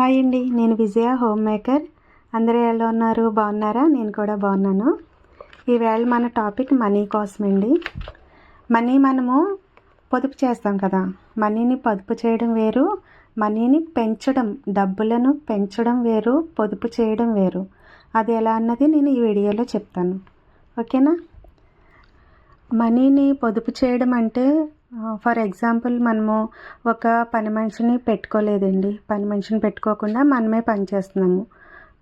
Hi అండి నేను విజయ home maker అందరూ ఎలా ఉన్నారు? బాగున్నారా? నేను కూడా బాగున్నాను. ఈవేళ మన టాపిక్ మనీ కోసం అండి. మనీ మనము పొదుపు చేస్తాం కదా. మనీని పొదుపు చేయడం వేరు మనీని పెంచడం డబ్బులను పెంచడం వేరు పొదుపు చేయడం వేరు. అది ఎలా అన్నది నేను ఈ వీడియోలో చెప్తాను. ఓకేనా? మనీని పొదుపు చేయడం అంటే ఫర్ ఎగ్జాంపుల్ మనము ఒక పని మనిషిని పెట్టుకోలేదండి. పని మనిషిని పెట్టుకోకుండా మనమే పని చేస్తున్నాము.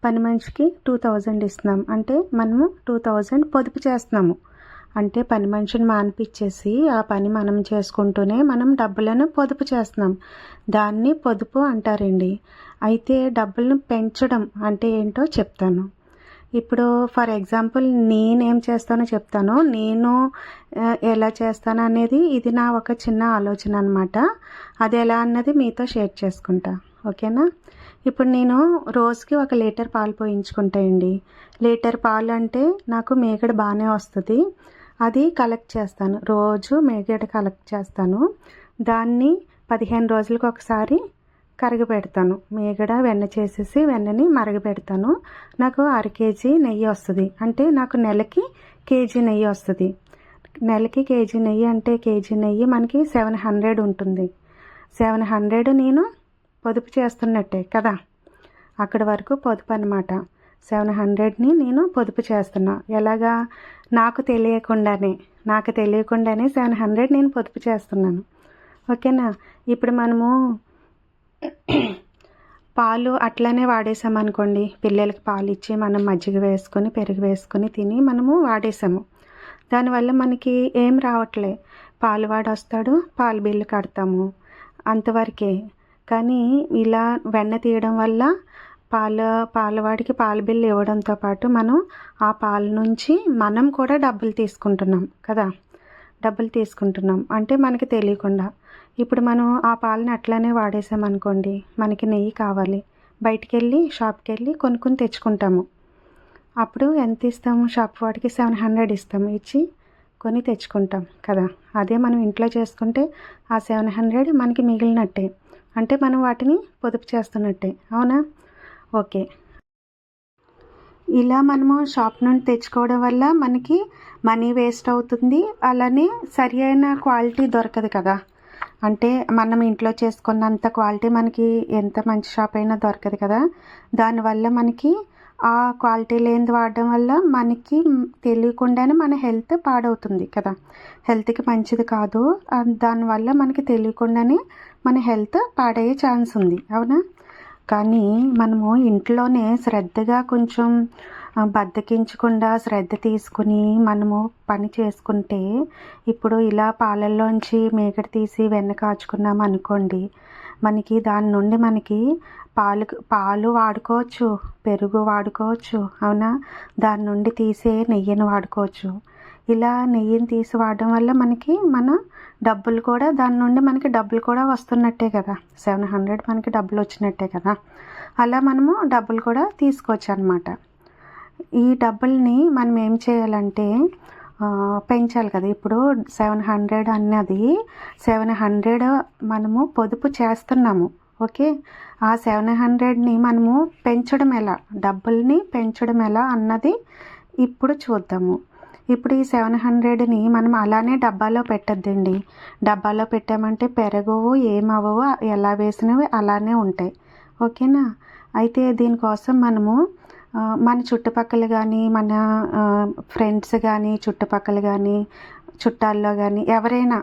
పని మనిషికి టూ థౌజండ్ ఇస్తున్నాం. అంటే మనము టూ థౌజండ్ పొదుపు చేస్తున్నాము. అంటే పని మనిషిని మానిపించేసి ఆ పని మనం చేసుకుంటూనే మనం డబ్బులను పొదుపు చేస్తున్నాం. దాన్ని పొదుపు అంటారండి. అయితే డబ్బులను పెంచడం అంటే ఏంటో చెప్తాను. ఇప్పుడు ఫర్ ఎగ్జాంపుల్ నేనేం చేస్తానో చెప్తాను. నేను ఎలా చేస్తాను అనేది ఇది నా ఒక చిన్న ఆలోచన అనమాట అది ఎలా అన్నది మీతో షేర్ చేసుకుంటా. ఓకేనా? ఇప్పుడు నేను రోజుకి ఒక లీటర్ పాలు పోయించుకుంటాయండి లీటర్ పాలు అంటే నాకు మేగడ బాగానే వస్తుంది. అది కలెక్ట్ చేస్తాను. రోజు మేగడ కలెక్ట్ చేస్తాను. దాన్ని పదిహేను రోజులకు ఒకసారి కరగపెడతాను. మీగడ వెన్న చేసేసి వెన్నని మరగపెడతాను. నాకు అర కేజీ నెయ్యి వస్తుంది. అంటే నాకు నెలకి కేజీ నెయ్యి వస్తుంది. నెలకి కేజీ నెయ్యి అంటే కేజీ నెయ్యి మనకి సెవెన్ హండ్రెడ్ ఉంటుంది. సెవెన్ హండ్రెడ్ నేను పొదుపు చేస్తున్నట్టే కదా? అక్కడి వరకు పొదుపు అనమాట సెవెన్ హండ్రెడ్ని నేను పొదుపు చేస్తున్నా. ఎలాగా? నాకు తెలియకుండానే. నాకు తెలియకుండానే సెవెన్ హండ్రెడ్ నేను పొదుపు చేస్తున్నాను. ఓకేనా? ఇప్పుడు మనము పాలు అట్లానే వాడేసామనుకోండి. పిల్లలకి పాలు ఇచ్చి మనం మజ్జిగ వేసుకొని పెరుగు వేసుకొని తిని మనము వాడేసాము. దానివల్ల మనకి ఏం రావట్లే. పాలు వాడొస్తాడు పాలు బిల్లు కడతాము అంతవరకే. కానీ ఇలా వెన్న తీయడం వల్ల పాల పాలవాడికి పాల బిల్లు ఇవ్వడంతో పాటు మనం ఆ పాల నుంచి మనం కూడా డబ్బులు తీసుకుంటున్నాం కదా. డబ్బులు తీసుకుంటున్నాం. అంటే మనకి తెలియకుండా. ఇప్పుడు మనం ఆ పాలని అట్లానే వాడేసామనుకోండి మనకి నెయ్యి కావాలి. బయటికి వెళ్ళి షాప్కి వెళ్ళి కొనుక్కొని తెచ్చుకుంటాము. అప్పుడు ఎంత ఇస్తాము? షాప్ వాడికి సెవెన్ హండ్రెడ్ ఇస్తాము. ఇచ్చి కొని తెచ్చుకుంటాం కదా. అదే మనం ఇంట్లో చేసుకుంటే ఆ సెవెన్ హండ్రెడ్ మనకి మిగిలినట్టే. అంటే మనం వాటిని పొదుపు చేస్తున్నట్టే. అవునా? ఓకే. ఇలా మనము షాప్ నుండి తెచ్చుకోవడం వల్ల మనకి మనీ వేస్ట్ అవుతుంది. అలానే సరి అయిన క్వాలిటీ దొరకదు కదా. అంటే మనం ఇంట్లో చేసుకున్నంత క్వాలిటీ మనకి ఎంత మంచి షాప్ అయినా దొరకదు కదా. దానివల్ల మనకి ఆ క్వాలిటీ లేనిది వాడడం వల్ల మనకి తెలియకుండానే మన హెల్త్ పాడవుతుంది కదా. హెల్త్కి మంచిది కాదు. దానివల్ల మనకి తెలియకుండానే మన హెల్త్ పాడయ్యే ఛాన్స్ ఉంది. అవునా? కానీ మనము ఇంట్లోనే శ్రద్ధగా కొంచెం బద్దకించకుండా శ్రద్ధ తీసుకుని మనము పని చేసుకుంటే ఇప్పుడు ఇలా పాలల్లోంచి మేకడ తీసి వెన్న కాచుకున్నాం అనుకోండి మనకి దాని నుండి మనకి పాలు పాలు వాడుకోవచ్చు పెరుగు వాడుకోవచ్చు అవునా? దాని నుండి తీసే నెయ్యిని వాడుకోవచ్చు. ఇలా నెయ్యిని తీసి వాడడం వల్ల మనకి మన డబ్బులు కూడా దాని నుండి మనకి డబ్బులు కూడా వస్తున్నట్టే కదా. సెవెన్ హండ్రెడ్ మనకి డబ్బులు వచ్చినట్టే కదా. అలా మనము డబ్బులు కూడా తీసుకోవచ్చు అనమాట ఈ డబ్బుల్ని మనం ఏం చేయాలంటే పెంచాలి కదా. ఇప్పుడు సెవెన్ హండ్రెడ్ అన్నది సెవెన్ హండ్రెడ్ మనము పొదుపు చేస్తున్నాము ఓకే? ఆ సెవెన్ హండ్రెడ్ని మనము పెంచడం ఎలా? డబ్బుల్ని పెంచడం ఎలా అన్నది ఇప్పుడు చూద్దాము. ఇప్పుడు ఈ సెవెన్ హండ్రెడ్ని మనం అలానే డబ్బాలో పెట్టద్దండి. డబ్బాలో పెట్టామంటే పెరగవు ఏమవ్వవు ఎలా వేసినవి అలానే ఉంటాయి ఓకేనా? అయితే దీనికోసం మనము మన చుట్టుపక్కల కానీ మన ఫ్రెండ్స్ కానీ చుట్టుపక్కల కానీ చుట్టాల్లో కానీ ఎవరైనా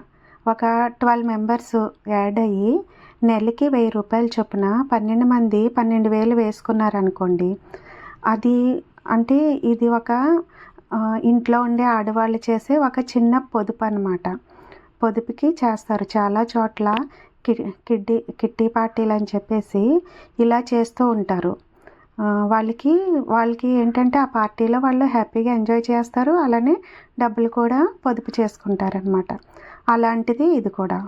ఒక ట్వెల్వ్ మెంబర్స్ యాడ్ అయ్యి నెలకి వెయ్యి రూపాయలు చొప్పున పన్నెండు మంది పన్నెండు వేలు వేసుకున్నారనుకోండి అది అంటే ఇది ఒక ఇంట్లో ఉండే ఆడవాళ్ళు చేసే ఒక చిన్న పొదుపు అనమాట పొదుపుకి చేస్తారు. చాలా చోట్ల కి కిడ్డీ కిట్టి పార్టీలు అని చెప్పేసి ఇలా చేస్తూ ఉంటారు. వాళ్ళకి వాళ్ళకి ఏంటంటే ఆ పార్టీలో వాళ్ళు హ్యాపీగా ఎంజాయ్ చేస్తారు. అలానే డబ్బులు కూడా పొదుపు చేసుకుంటారనమాట అలాంటిది ఇది కూడా.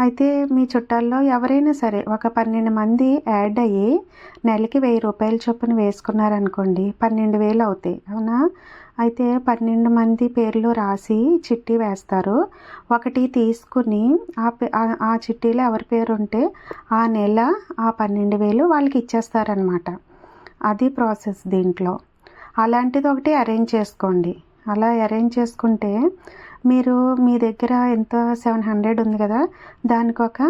అయితే మీ చుట్టాల్లో ఎవరైనా సరే ఒక పన్నెండు మంది యాడ్ అయ్యి నెలకి వెయ్యి రూపాయల చొప్పున వేసుకున్నారనుకోండి పన్నెండు వేలు అవుతాయి. అవునా? అయితే పన్నెండు మంది పేర్లు రాసి చిట్టి వేస్తారు. ఒకటి తీసుకుని ఆ పే- ఆ చిట్టీలో ఎవరి పేరు ఉంటే ఆ నెల ఆ పన్నెండు వేలు వాళ్ళకి ఇచ్చేస్తారనమాట అది ప్రాసెస్ దీంట్లో. అలాంటిది ఒకటి అరేంజ్ చేసుకోండి. అలా అరేంజ్ చేసుకుంటే మీరు మీ దగ్గర ఎంత సెవెన్ హండ్రెడ్ ఉంది కదా దానికి ఒక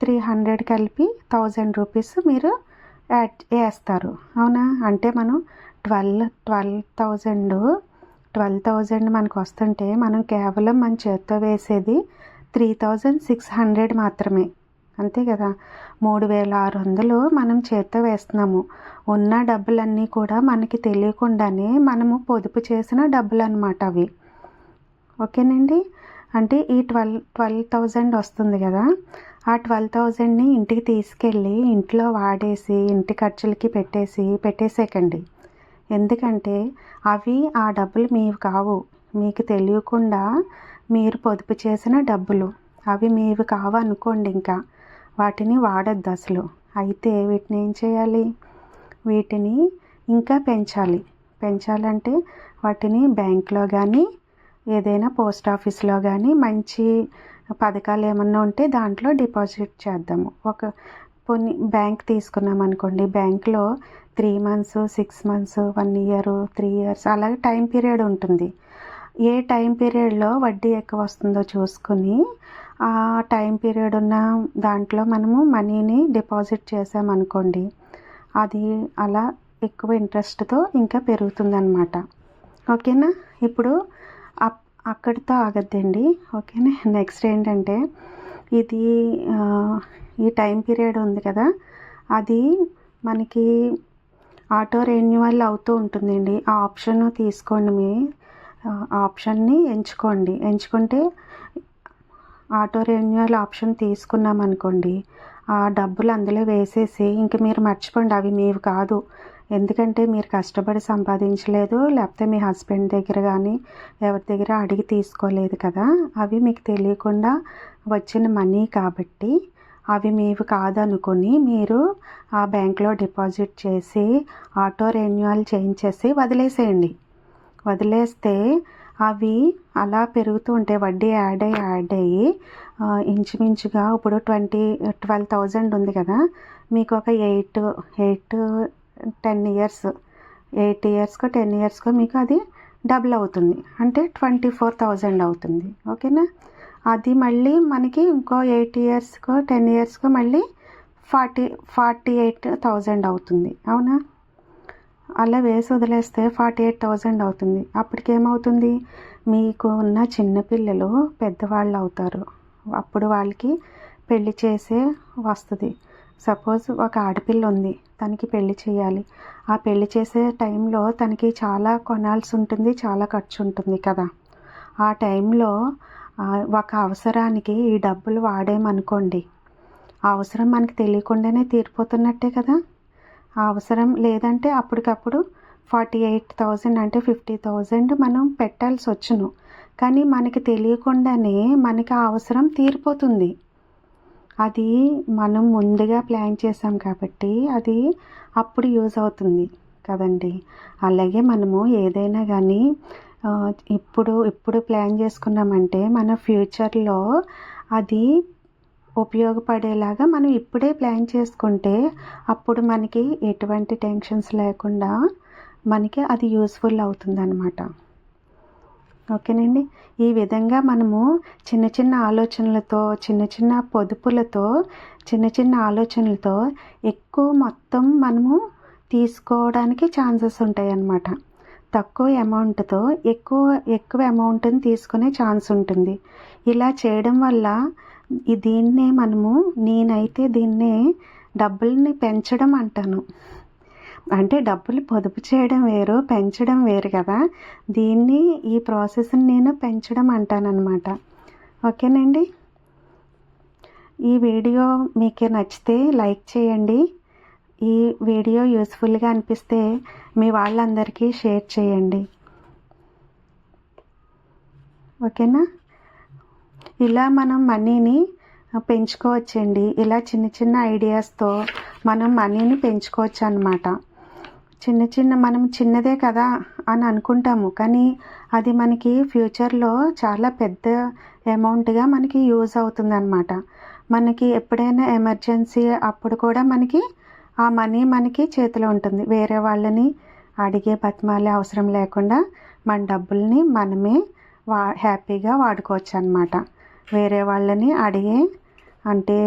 త్రీ హండ్రెడ్ కలిపి థౌజండ్ రూపీస్ మీరు యాడ్ వేస్తారు అవునా? అంటే మనం twelve twelve thousand twelve thousand మనకు వస్తుంటే మనం కేవలం మన చేత్తో వేసేది త్రీ థౌజండ్ సిక్స్ హండ్రెడ్ మాత్రమే. అంతే కదా. మూడు వేల ఆరు వందలు మనం చేత్తో వేస్తున్నాము. ఉన్న డబ్బులన్నీ కూడా మనకి తెలియకుండానే మనము పొదుపు చేసిన డబ్బులు అనమాట అవి. ఓకేనండి? అంటే ఈ ట్వెల్వ్ ట్వెల్వ్ థౌజండ్ వస్తుంది కదా. ఆ ట్వెల్వ్ థౌజండ్ని ఇంటికి తీసుకెళ్ళి ఇంట్లో వాడేసి ఇంటి ఖర్చులకి పెట్టేసి పెట్టేసేకండి. ఎందుకంటే అవి ఆ డబ్బులు మీవి కావు. మీకు తెలియకుండా మీరు పొదుపు చేసిన డబ్బులు అవి మీవి కావు అనుకోండి ఇంకా. వాటిని వాడద్దు అసలు. అయితే వీటిని ఏం చేయాలి? వీటిని ఇంకా పెంచాలి. పెంచాలంటే వాటిని బ్యాంక్లో కానీ ఏదైనా పోస్ట్ ఆఫీస్లో కానీ మంచి పథకాలు ఏమన్నా ఉంటే దాంట్లో డిపాజిట్ చేద్దాము. ఒక కొన్ని బ్యాంక్ తీసుకున్నాం అనుకోండి. బ్యాంక్లో three months six months one year three years అలాగే టైం పీరియడ్ ఉంటుంది. ఏ టైం పీరియడ్లో వడ్డీ ఎక్కువ వస్తుందో చూసుకుని ఆ టైం పీరియడ్ ఉన్న దాంట్లో మనము మనీని డిపాజిట్ చేసామనుకోండి అది అలా ఎక్కువ ఇంట్రెస్ట్తో ఇంకా పెరుగుతుందన్నమాట. ఓకేనా? ఇప్పుడు అప్ అక్కడితో ఆగద్దండి. ఓకేనా? నెక్స్ట్ ఏంటంటే ఇది ఈ టైం పీరియడ్ ఉంది కదా అది మనకి ఆటో రెన్యువల్ అవుతూ ఉంటుందండి. ఆ ఆప్షన్ తీసుకోండి మీ ఆప్షన్ని ఎంచుకోండి. ఎంచుకుంటే ఆటో రెన్యువల్ ఆప్షన్ తీసుకున్నాం అనుకోండి ఆ డబ్బులు అందులో వేసేసి ఇంక మీరు మర్చిపోండి అవి మీవి కాదు. ఎందుకంటే మీరు కష్టపడి సంపాదించలేదు లేకపోతే మీ హస్బెండ్ దగ్గర కానీ ఎవరి దగ్గర అడిగి తీసుకోలేదు కదా అవి మీకు తెలియకుండా వచ్చిన మనీ కాబట్టి అవి మీవి కాదనుకొని మీరు ఆ బ్యాంక్లో డిపాజిట్ చేసి ఆటో రెన్యువల్ చేయించేసి వదిలేసేయండి. వదిలేస్తే అవి అలా పెరుగుతూ ఉంటాయి వడ్డీ యాడ్ అయ్యి యాడ్ అయ్యి ఇంచుమించుగా ఇప్పుడు ట్వంటీ ట్వెల్వ్ థౌజండ్ ఉంది కదా. మీకు ఒక eight eight ten years eight ఇయర్స్కో ten ఇయర్స్కో మీకు అది డబుల్ అవుతుంది. అంటే ట్వంటీ ఫోర్ థౌజండ్ అవుతుంది. ఓకేనా? అది మళ్ళీ మనకి ఇంకో ఎయిట్ ఇయర్స్కో టెన్ ఇయర్స్కో మళ్ళీ ఫార్టీ ఫార్టీ ఎయిట్ థౌజండ్ అవుతుంది. అవునా? అలా వేసి వదిలేస్తే ఫార్టీ ఎయిట్ థౌజండ్ అవుతుంది. అప్పటికేమవుతుంది? మీకు ఉన్న చిన్నపిల్లలు పెద్దవాళ్ళు అవుతారు. అప్పుడు వాళ్ళకి పెళ్ళి చేసే వస్తుంది. సపోజ్ ఒక ఆడపిల్ల ఉంది తనకి పెళ్ళి చేయాలి. ఆ పెళ్ళి చేసే టైంలో తనకి చాలా కొనాల్సి ఉంటుంది చాలా ఖర్చు ఉంటుంది కదా. ఆ టైంలో ఒక అవసరానికి ఈ డబ్బులు వాడేమనుకోండి ఆ అవసరం మనకి తెలియకుండానే తీరిపోతున్నట్టే కదా. అవసరం లేదంటే అప్పటికప్పుడు ఫార్టీ ఎయిట్ థౌజండ్ అంటే ఫిఫ్టీ థౌజండ్ మనం పెట్టాల్సి వచ్చును కానీ మనకి తెలియకుండానే మనకి ఆ అవసరం తీరిపోతుంది. అది మనం ముందుగా ప్లాన్ చేసాం కాబట్టి అది అప్పుడు యూజ్ అవుతుంది కదండి. అలాగే మనము ఏదైనా కానీ ఇప్పుడు ఇప్పుడు ప్లాన్ చేసుకున్నామంటే మన ఫ్యూచర్లో అది ఉపయోగపడేలాగా మనం ఇప్పుడే ప్లాన్ చేసుకుంటే అప్పుడు మనకి ఎటువంటి టెన్షన్స్ లేకుండా మనకి అది యూస్ఫుల్ అవుతుందన్నమాట. ఓకేనండి? ఈ విధంగా మనము చిన్న చిన్న ఆలోచనలతో చిన్న చిన్న పొదుపులతో చిన్న చిన్న ఆలోచనలతో ఎక్కువ మొత్తం మనము తీసుకోవడానికి ఛాన్సెస్ ఉంటాయి అన్నమాట తక్కువ అమౌంట్తో ఎక్కువ ఎక్కువ అమౌంట్ని తీసుకునే ఛాన్స్ ఉంటుంది. ఇలా చేయడం వల్ల దీన్నే మనము నేనైతే దీన్నే డబ్బుల్ని పెంచడం అంటాను. అంటే డబ్బులు పొదుపు చేయడం వేరు పెంచడం వేరు కదా. దీన్ని ఈ ప్రాసెస్ని నేను పెంచడం అంటానన్నమాట. ఓకేనండి? ఈ వీడియో మీకు నచ్చితే లైక్ చేయండి. ఈ వీడియో యూస్ఫుల్గా అనిపిస్తే మీ వాళ్ళందరికీ షేర్ చేయండి. ఓకేనా? ఇలా మనం మనీని పెంచుకోవచ్చండి. ఇలా చిన్న చిన్న ఐడియాస్తో మనం మనీని పెంచుకోవచ్చు అనమాట చిన్న చిన్న మనం చిన్నదే కదా అని అనుకుంటాము. కానీ అది మనకి ఫ్యూచర్లో చాలా పెద్ద అమౌంట్గా మనకి యూజ్ అవుతుంది అనమాట మనకి ఎప్పుడైనా ఎమర్జెన్సీ అప్పుడు కూడా మనకి ఆ మనీ మనకి చేతిలో ఉంటుంది. వేరే వాళ్ళని అడిగే బతిమాలే అవసరం లేకుండా మన డబ్బుల్ని మనమే వా హ్యాపీగా వాడుకోవచ్చు అనమాట వేరే వాళ్ళని అడిగే అంటే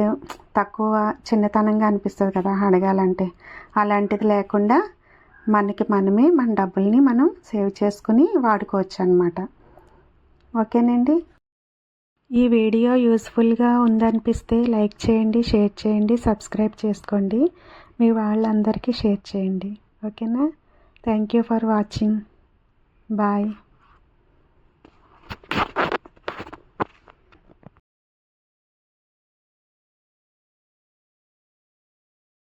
తక్కువ చిన్నతనంగా అనిపిస్తుంది కదా అడగాలంటే. అలాంటిది లేకుండా మనకి మనమే మన డబ్బుల్ని మనం సేవ్ చేసుకుని వాడుకోవచ్చు అనమాట ఓకేనండి? ఈ వీడియో యూస్ఫుల్గా ఉందనిపిస్తే లైక్ చేయండి షేర్ చేయండి సబ్స్క్రైబ్ చేసుకోండి. మీ వాళ్ళందరికీ షేర్ చేయండి. ఓకేనా? Thank you for watching. Bye.